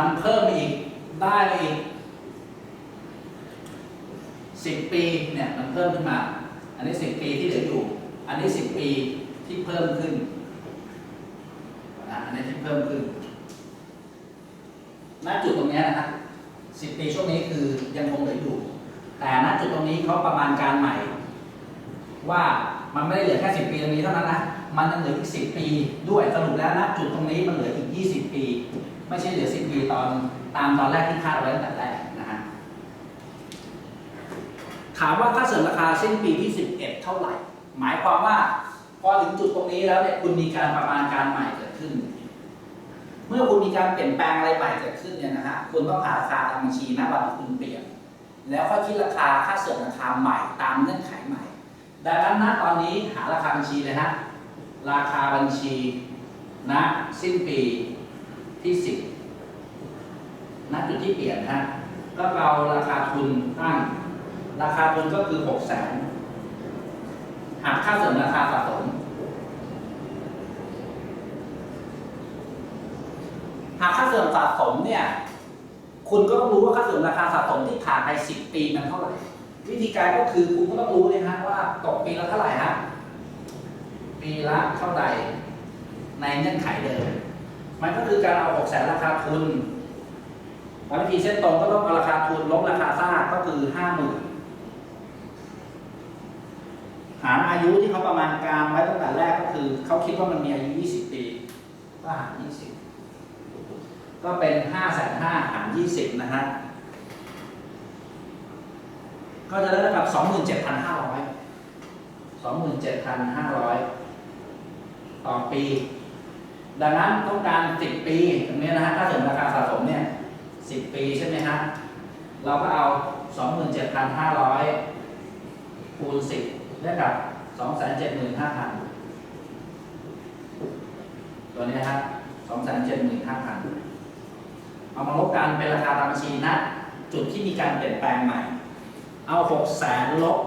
มันเพิ่มอีก ได้อีกสิบปีเนี่ยมันเพิ่มขึ้นมา อันนี้สิบปีที่เหลืออยู่ อันนี้สิบปีที่เพิ่มขึ้นอันนี้ที่เพิ่มขึ้นณจุดตรงเนี้ยนะครับสิบปีช่วงนี้คือยังคงเหลืออยู่ แต่ณจุดตรงนี้เขาประมาณการใหม่ ว่ามันไม่ได้เหลือแค่สิบปีตรงนี้เท่านั้นนะ มันยังเหลืออีกสิบปีด้วยสรุปแล้วนะจุดตรงนี้มันเหลืออีกยี่สิบปี ไม่ใช่เหลือสิบปีตอนตามตอนแรกที่คาดไว้ตั้งแต่แรกนะฮะถามว่าค่าเสริมราคาสิ้นปีที่ 11 เท่าไหร่ หมายความว่าพอถึงจุดตรงนี้แล้วเนี่ยคุณมีการประมาณการใหม่เกิดขึ้น เมื่อคุณมีการเปลี่ยนแปลงอะไรใหม่เกิดขึ้นเนี่ยนะฮะคุณต้องหาราคาตามบัญชีณวันที่คุณเปลี่ยน แล้วก็คิดราคาค่าเสริมราคาใหม่ตามเงื่อนไขใหม่ ดังนั้นณตอนนี้หาราคาบัญชีเลยฮะราคาบัญชีณสิ้นปี ที่10ณจุดที่เปลี่ยนนะฮะก็เราราคาทุนตั้ง ราคาทุนก็คือ6แสนหักค่าเสริมราคาสะสมหากค่าเสริมสะสมเนี่ย คุณก็ต้องรู้ว่าค่าเสริมราคาสะสมที่ผ่านไป10ปีมันเท่าไหร่ วิธีการก็คือคุณก็ต้องรู้เลยฮะว่าตกปีละเท่าไหร่ฮะปีละเท่าไหร่ในเงื่อนไขเดิม มันก็คือการเอา6แสนราคาทุนวันวิธีเส้นตรงก็ต้องเอาราคาทุนลบราคาซากก็คือห้าหมื่นหารอายุที่เขาประมาณการไว้ตั้งแต่แรกก็คือ เขาคิดว่ามันมีอายุ 20 ปีก็หาร 20 ก็เป็น5 5 0 0 0หาร 20 นะฮะ ก็จะได้เท่ากับ 27,500 27,500 ต่อปี ดังนั้นต้องการ 10 ปีตรงนี้นะฮะถ้าสมราคาสะสมเนี่ย10 ปีใช่ไหมฮะเราก็เอา 27,500 คูณ 10เได้กับ 275,000 ตัวนี้นะฮะ275,000 เอามาลบกันเป็นราคาตามบัญชีนะจุดที่มีการเปลี่ยนแปลงใหม่ เอา 600,000ลบ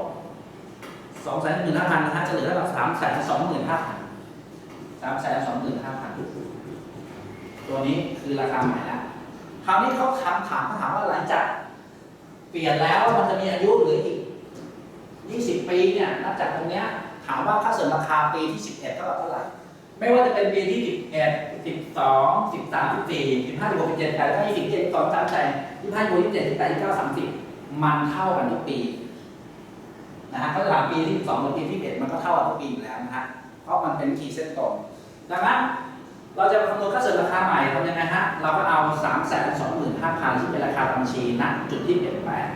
275,000นะฮะจะเหลือเท่ากับ3 2 5 0 0 0 สามแสนสองหมื่นห้าพันตัวนี้คือราคาใหม่ละคราวนี้เขาถามถามเขาถามว่าหลังจาก เปลี่ยนแล้วมันจะมีอายุหรืออีกยี่สิบปีเนี่ยนับจากตรงเนี้ยถามว่าค่าเสื่อมราคาปีที่สิบเอ็ดเท่ากับเท่าไหร่ไม่ว่าจะเป็นปีที่สิบเอ็ดสิบสองสิบสามสิบสี่สิบห้าสิบหกสิบเจ็ดแปดเก้ายี่สิบเจ็ดสองสามใจยี่ห้ายี่สิบเจ็ดยี่แปดยี่สิบเก้าสามสิบมันเท่ากันทุกปีนะฮะก็หลังปีที่สองหรือปีที่เอ็ดมันก็เท่ากันทุกปีอยู่แล้วนะฮะเพราะมันเป็นขีดเส้นตรง ดังนั้นเราจะคำนวณค่าเสริมราคาใหม่ทำยังไงฮะ เราก็เอา 3 2 5 0 0 0ที่เป็นราคาบัญชีณจุดที่เปลี่ยนแปลง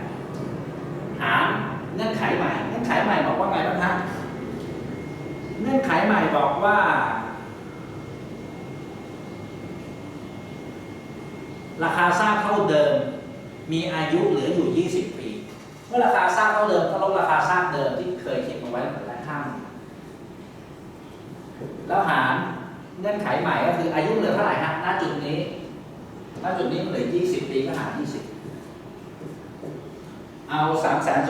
หารเงื่อนไขใหม่ เงื่อนไขใหม่บอกว่าไงบ้างฮะ เงื่อนไขใหม่บอกว่า ราคาสร้างเท่าเดิม มีอายุเหลืออยู่ 20 ปี เมื่อราคาสร้างเท่าเดิมก็ลบราคาสร้างเดิมที่เคยคิดมาไว้ตั้งแต่แรกข้าแล้วหาร เงื่อนไขใหม่ก็คืออายุเหลือเท่าไหร่ฮะ ณ จุดนี้ ณ จุดนี้มันเหลือ 20 ปีก็หาร20 เอา 3 2 5 0 0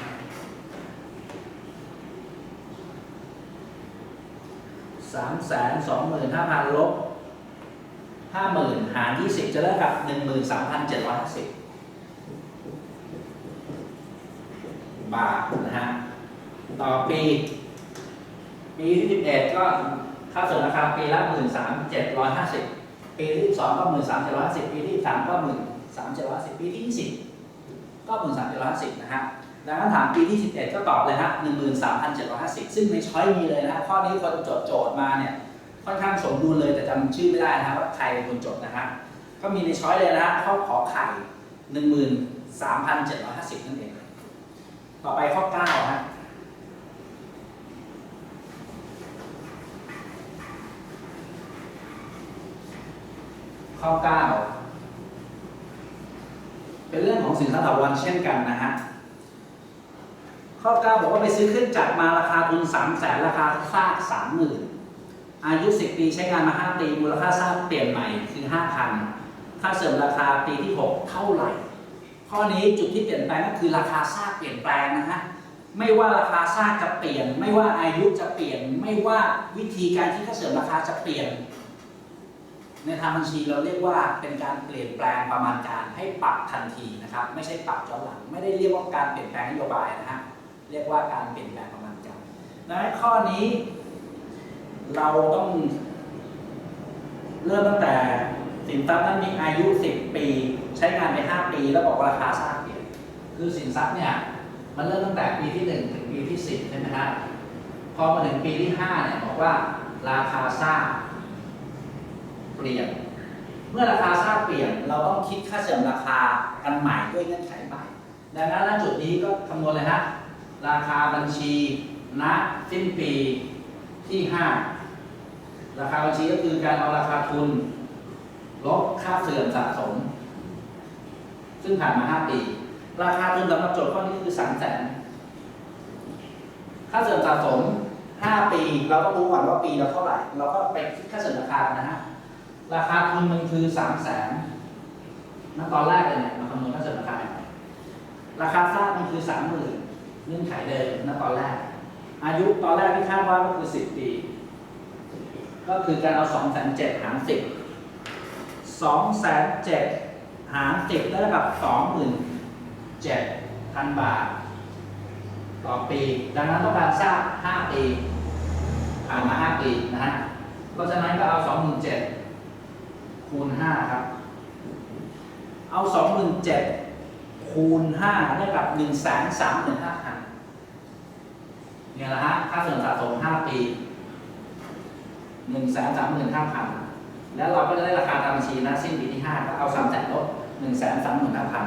0สามแสนสองหมื่นห้าพันลบห้าหมื่นหารยี่สิบจะได้กับหนึ่งหมื่นสามพันเจ็ดร้อยห้าสิบบาทนะฮะ ต่อปี ปีที่สิบเอ็ดก็ ค่าเสริมราคาปีละหมื่นสามเจ็ดร้อยห้าสิบปีที่สองก็หมื่นสามเจ็ดร้อยสิบปีที่สามก็หมื่นสามเจ็ดร้อยสิบปีที่สิบก็หมื่นสามเจ็ดร้อยห้าสิบนะฮะดังนั้นถามปีที่11ก็ตอบเลยฮะ13,750ซึ่งในช้อยมีเลยนะฮะข้อนี้คนจดโจทย์มาเนี่ยค่อนข้างสมบูรณ์เลยแต่จำชื่อไม่ได้นะฮะว่าใครเป็นคนจดนะฮะก็มีในช้อยเลยนะฮะข้อขอไข่13,750นั่นเอง ต่อไปข้อ9ฮะ ข้อ 9 เป็นเรื่องของสินทรัพย์ถาวรเช่นกันนะฮะ ข้อ 9 บอกว่าไปซื้อเครื่องจักรมาราคาทุน3 0 0แสนราคาซาก30,000 อายุ 10 ปีใช้งานมา 5 ปี มูลค่าสร้างเปลี่ยนใหม่คือ 5,000 ค่าเสริมราคาปีที่ 6 เท่าไหร่ ข้อนี้จุดที่เปลี่ยนแปลงก็คือราคาซากเปลี่ยนแปลงนะฮะไม่ว่าราคาซากจะเปลี่ยน ไม่ว่าอายุจะเปลี่ยน ไม่ว่าวิธีการที่ค่าเสริมราคาจะเปลี่ยน ในทางบัญชีเราเรียกว่าเป็นการเปลี่ยนแปลงประมาณการให้ปรับทันทีนะครับ ไม่ใช่ปรับย้อนหลัง ไม่ได้เรียกว่าการเปลี่ยนแปลงนโยบายนะฮะเรียกว่าการเปลี่ยนแปลงประมาณการดังนั้นข้อนี้ เราต้อง เริ่มตั้งแต่สินทรัพย์นั้นมีอายุ 10 ปี ใช้งานไป 5 ปี แล้วบอกว่าราคาสร้างเปลี่ยนคือสินทรัพย์เนี่ยมันเริ่มตั้งแต่ปีที่ 1 ถึงปีที่ 10ใช่ไหมฮะพอมาถึงปีที่5เนี่ยบอกว่าราคาสร้าง เปลี่ยน เมื่อราคาสร้างเปลี่ยน เราต้องคิดค่าเสื่อมราคากันใหม่ด้วยเงื่อนไขใหม่ ดังนั้นณจุดนี้ก็คำนวณเลยฮะ ราคาบัญชีณสิ้นปีที่ 5 ราคาบัญชีก็คือการเอาราคาทุน ลบค่าเสื่อมสะสม ซึ่งผ่านมา 5 ปี ราคาทุนสำหรับโจทย์ข้อนี้คือ3 0 0แสนค่าเสื่อมสะสม 5 ปี เราต้องรู้ก่อนว่าปีเราเท่าไหร่ เราก็ไปคิดค่าเสื่อมราคานะฮะ ราคาทุนมันคือ3 0 0แสนณตอนแรกเลยเนี่ยมาคำนวณค่าเสื่อมราคาราคาสร้างมันคือ30,000เงื่อนไขเดิมณตอนแรก อายุตอนแรกที่คาดว่าก็คือ10ปี ก็คือการเอา2 7 0 0 0หาร10 2 7 0 0หาร10ได้เท่ากับ27,000บาท ต่อปี ดังนั้นต้องการสร้าง5ปีผ่านมา5ปีนะฮะเพราะฉะนั้นก็เอา27,000 คูณ5ครับ เอา27,000คูณ5ได้กับ135,000เนี่ยแหละฮะค่าส่วนสะสม5ปีหนึ่งแสนสามหมื่นห้าพันแล้วเราก็จะได้ราคาตามบัญชีนะสิ้นปีที่ห้าก็เอาสามแสนลบหนึ่งแสนสามหมื่นห้าพัน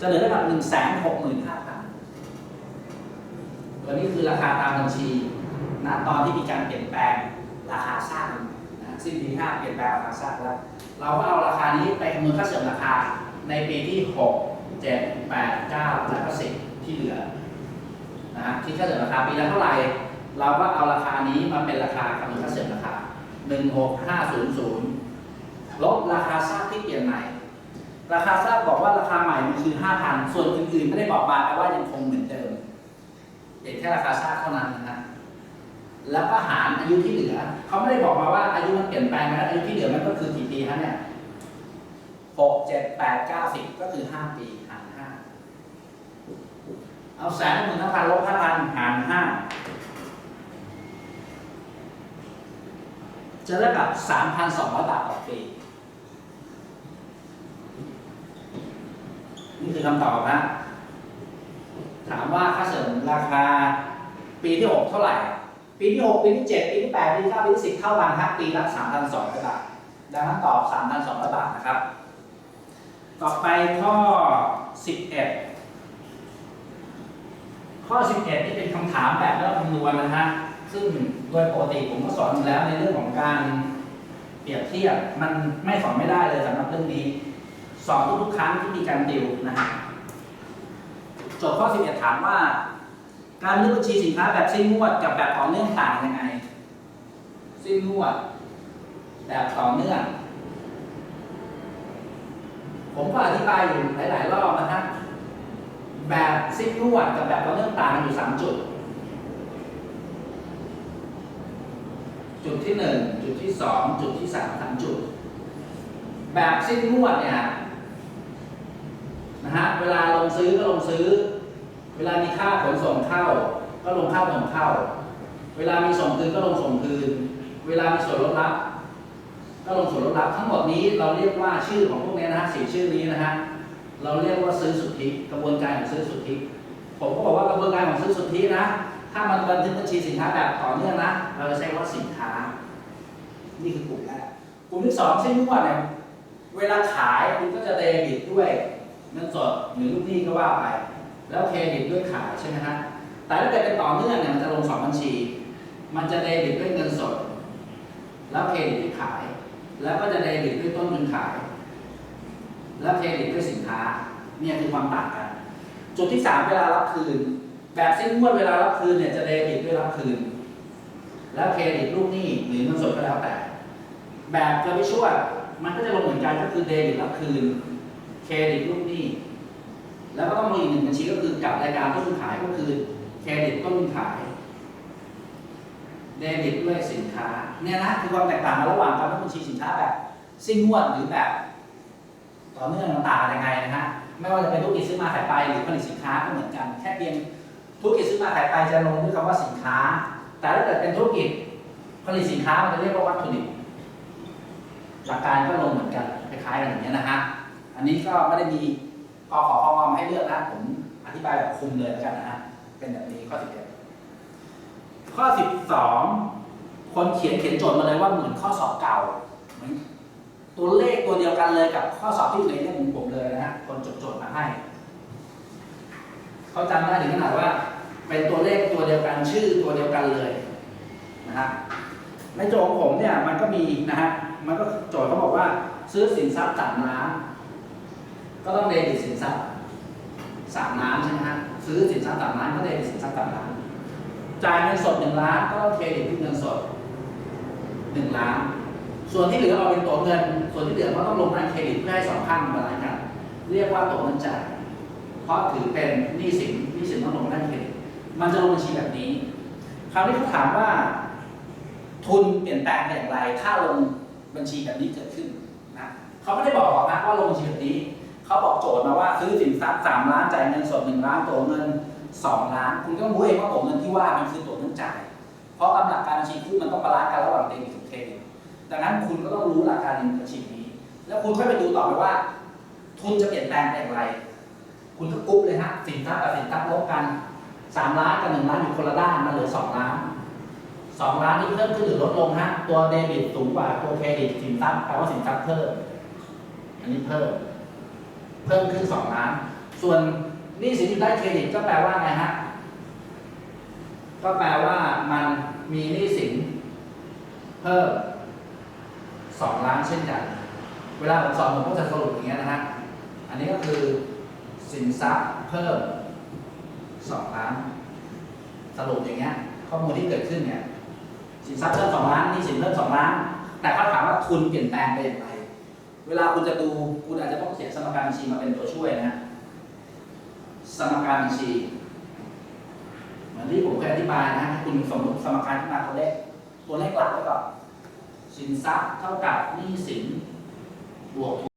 จะเหลือเท่ากับหนึ่งแสนหกหมื่นห้าพันตัวนี้คือราคาตามบัญชีณตอนที่มีการเปลี่ยนแปลงราคาสร้าง สิ้นปีที่ห้าเปลี่ยนแปลงราคาสร้างแล้วเราก็เอาราคานี้ไปคำนวณค่าเสื่อมราคาในปีที่หกเจ็ดแปดเก้าและก็สิบที่เหลือนะฮะที่ค่าเสื่อมราคาปีละเท่าไหร่เราก็เอาราคานี้มาเป็นราคาคำนวณค่าเสื่อมราคา16500ลบราคาซากที่เปลี่ยนใหม่ ราคาซากบอกว่าราคาใหม่มันคือ5,000ส่วนอื่นๆไม่ได้บอกมาแปลว่ายังคงเหมือนเดิมเปลี่ยนแค่ราคาซากเท่านั้นนะฮะ แล้วก็หารอายุที่เหลือ เขาไม่ได้บอกมาว่าอายุมันเปลี่ยนแปลงนะอายุที่เหลือมันก็คือกี่ปีฮะเนี่ยหกเจ็ดแปดเก้าสิบก็คือห้าปีหารห้าเอาแสนหมื่นห้าพันลบห้าพันหารห้าจะได้กับ3,200บาทต่อปี นี่คือคำตอบนะถามว่าค่าเสริมราคาปีที่6เท่าไหร่ ปีที่ 6 ปีที่ 7 ปีที่ 8 ปีที่ 9 ปีที่ 10เท่ากันครับปีละ3,200 บาท ดังนั้นตอบ 3,200 บาทนะครับ ต่อไปข้อ 11 ข้อ 11 นี่เป็นคำถามแบบแล้วคำนวณนะฮะ ซึ่งโดยปกติผมก็สอนอยู่แล้วในเรื่องของการเปรียบเทียบมันไม่สอนไม่ได้เลยสำหรับเรื่องนี้ สอนทุกๆครั้งที่มีการติวนะฮะ โจทย์ข้อ 11 ถามว่า การเลือกบัญชีสินค้าแบบสิ้นงวดกับแบบต่อเนื่องต่างยังไง สิ้นงวด แบบต่อเนื่อง ผมก็อธิบายอยู่หลาย ๆ รอบนะฮะแบบสิ้นงวดกับแบบต่อเนื่องต่างกันอยู่สามจุด จุดที่หนึ่งจุดที่สองจุดที่สามสามจุด แบบสิ้นงวดเนี่ยนะฮะเวลาลงซื้อก็ลงซื้อ เวลามีค่าขนส่งเข้า ก็ลงค่าขนส่งเข้า เวลามีส่งคืนก็ลงส่งคืน เวลามีส่วนลดรับ ก็ลงส่วนลดรับ ทั้งหมดนี้เราเรียกว่าชื่อของพวกนี้นะฮะสี่ชื่อนี้นะฮะ เราเรียกว่าซื้อสุทธิ กระบวนการของซื้อสุทธิ ผมก็บอกว่ากระบวนการของซื้อสุทธินะ ถ้ามันบันทึกบัญชีสินค้าแบบต่อเนื่องนะ เราจะใช้ว่าสินค้า นี่คือกลุ่มแรก กลุ่มที่สองเช่นนวดเนี่ย เวลาขายคุณก็จะเดบิตด้วยเงินสดหรือลูกหนี้ก็ว่าไป แล้วเครดิตด้วยขายใช่ไหมฮะแต่ถ้าเกิดเป็นต่อเนื่องเนี่ยมันจะลงสองบัญชี มันจะเดบิตด้วยเงินสด แล้วเครดิตด้วยขาย แล้วก็จะเดบิตด้วยต้นทุนขาย แล้วเครดิตด้วยสินค้า เนี่ยคือความต่างกัน จุดที่สามเวลารับคืน แบบสิ้นงวดเวลารับคืนเนี่ยจะเดบิตด้วยรับคืน แล้วเครดิตลูกหนี้หรือเงินสดก็แล้วแต่ แบบจะไม่ช่วยมันก็จะลงเหมือนกันก็คือเดบิตรับคืน เครดิตลูกหนี้ แล้วก็ต้องลงอีกหนึ่งบัญชีก็คือกับรายการต้นทุนขายก็คือเครดิตต้นทุนขายเดบิตด้วยสินค้าเนี่ยนะคือความแตกต่างระหว่างการลงบัญชีสินค้าแบบสิ้นงวดหรือแบบต่อเนื่องต่างๆยังไงนะฮะไม่ว่าจะเป็นธุรกิจซื้อมาขายไปหรือผลิตสินค้าก็เหมือนกันแค่เพียงธุรกิจซื้อมาขายไปจะลงด้วยคำว่าสินค้า แต่ถ้าเกิดเป็นธุรกิจผลิตสินค้ามันจะเรียกว่าวัตถุดิบหลักการก็ลงเหมือนกันคล้ายๆกันอย่างนี้ยนะฮะอันนี้ก็ไม่ได้มี อขอความให้เลือกนะ ผมอธิบายแบบคุมเลยแล้วกันนะฮะ เป็นแบบนี้ข้อสิบเอ็ดข้อสิบสองคนเขียนเขียนโจทย์มาเลยว่าเหมือนข้อสอบเก่าเหมือนตัวเลขตัวเดียวกันเลยกับข้อสอบที่อยู่ในเล่มของผมเลยนะฮะ คนจดโจทย์มาให้ เขาจำได้ถึงขนาดว่า เป็นตัวเลขตัวเดียวกันชื่อตัวเดียวกันเลยนะฮะ ในโจทย์ของผมเนี่ยมันก็มีนะฮะ มันก็โจทย์เขาบอกว่าซื้อสินทรัพย์สามล้าน ก็ต้องเดบิตสินทรัพย์สามล้านใช่ไหมฮะซื้อสินทรัพย์สามล้านก็เดบิตสินทรัพย์สามล้านจ่ายเงินสดหนึ่งล้านก็ต้องเครดิตที่เงินสดหนึ่งล้าน ส่วนที่เหลือเอาเป็นตัวเงิน ส่วนที่เหลือก็ต้องลงในเครดิตเพื่อให้สองข้างบาลานซ์กัน เรียกว่าตัวเงินจ่ายเพราะถือเป็นหนี้สินหนี้สินต้องลงในเครดิตมันจะลงบัญชีแบบนี้ คราวนี้เขาถามว่า ทุนเปลี่ยนแปลงไปอย่างไร ถ้าลงบัญชีแบบนี้เกิดขึ้นนะเขาไม่ได้บอกหรอกนะว่าลงบัญชีแบบนี้ เขาบอกโจทย์มาว่าซื้อสินทรัพย์สามล้านจ่ายเงินสดหนึ่งล้านตัวเงินสองล้าน คุณก็รู้เองว่าตัวเงินที่ว่ามันคือตัวเงินจ่าย เพราะตามหลักการบัญชีคู่มันต้องบาลานซ์กันระหว่างเดบิตกับเครดิตดังนั้นคุณก็ต้องรู้หลักการเงินบัญชีนี้ แล้วคุณค่อยไปดูต่อไปว่า ทุนจะเปลี่ยนแปลงอย่างไร คุณก็กรุ๊ปเลยฮะสินทรัพย์กับสินทรัพย์ลบกันสามล้านกับหนึ่งล้านอยู่คนละด้านมันเหลือสองล้านสองล้านนี่เพิ่มขึ้นหรือลดลงฮะตัวเดบิตสูงกว่าตัวเครดิตสินทรัพย์แปลว่าสินทรัพย์เพิ่ม อันนี้เพิ่ม เพิ่มขึ้นสองล้าน ส่วนหนี้สินอยู่ได้เครดิตก็แปลว่าไงฮะ ก็แปลว่ามันมีหนี้สินเพิ่มสองล้านเช่นกัน เวลาผมสอนผมก็จะสรุปอย่างเงี้ยนะฮะ อันนี้ก็คือสินทรัพย์เพิ่มสองล้าน สรุปอย่างเงี้ยข้อมูลที่เกิดขึ้นเนี่ยสินทรัพย์เพิ่มสองล้านหนี่สินเพิ่มสองล้าน แต่เขาถามว่าทุนเปลี่ยนแปลงไปอย่างไร เวลาคุณจะดูคุณอาจจะต้องเขียนสมการบัญชีมาเป็นตัวช่วยนะสมการบัญชี เหมือนที่ผมเคยอธิบายนะคุณสมมติสมการขึ้นมาตัวเลขตัวเลขหลักไว้ก่อนสินทรัพย์เท่ากับหนี้สินบวกทุน